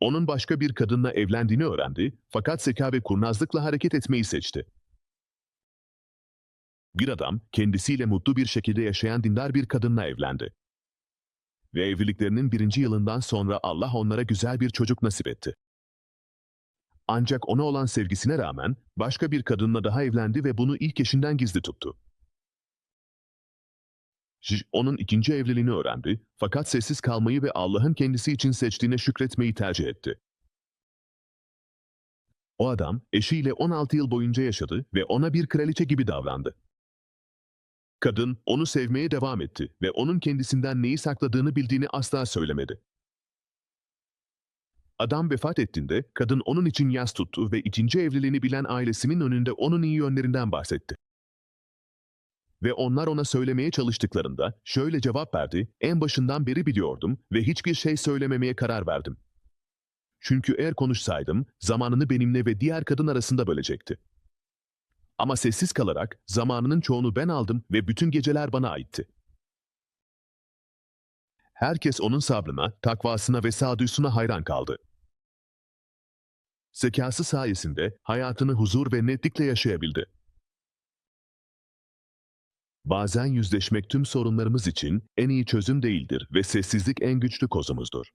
Onun başka bir kadınla evlendiğini öğrendi fakat zeka ve kurnazlıkla hareket etmeyi seçti. Bir adam kendisiyle mutlu bir şekilde yaşayan dindar bir kadınla evlendi. Ve evliliklerinin birinci yılından sonra Allah onlara güzel bir çocuk nasip etti. Ancak ona olan sevgisine rağmen başka bir kadınla daha evlendi ve bunu ilk eşinden gizli tuttu. Onun ikinci evliliğini öğrendi fakat sessiz kalmayı ve Allah'ın kendisi için seçtiğine şükretmeyi tercih etti. O adam eşiyle 16 yıl boyunca yaşadı ve ona bir kraliçe gibi davrandı. Kadın onu sevmeye devam etti ve onun kendisinden neyi sakladığını bildiğini asla söylemedi. Adam vefat ettiğinde kadın onun için yas tuttu ve ikinci evliliğini bilen ailesinin önünde onun iyi yönlerinden bahsetti. Ve onlar ona söylemeye çalıştıklarında şöyle cevap verdi, en başından beri biliyordum ve hiçbir şey söylememeye karar verdim. Çünkü eğer konuşsaydım zamanını benimle ve diğer kadın arasında bölecekti. Ama sessiz kalarak zamanının çoğunu ben aldım ve bütün geceler bana aitti. Herkes onun sabrına, takvasına ve sağduyusuna hayran kaldı. Zekası sayesinde hayatını huzur ve netlikle yaşayabildi. Bazen yüzleşmek tüm sorunlarımız için en iyi çözüm değildir ve sessizlik en güçlü kozumuzdur.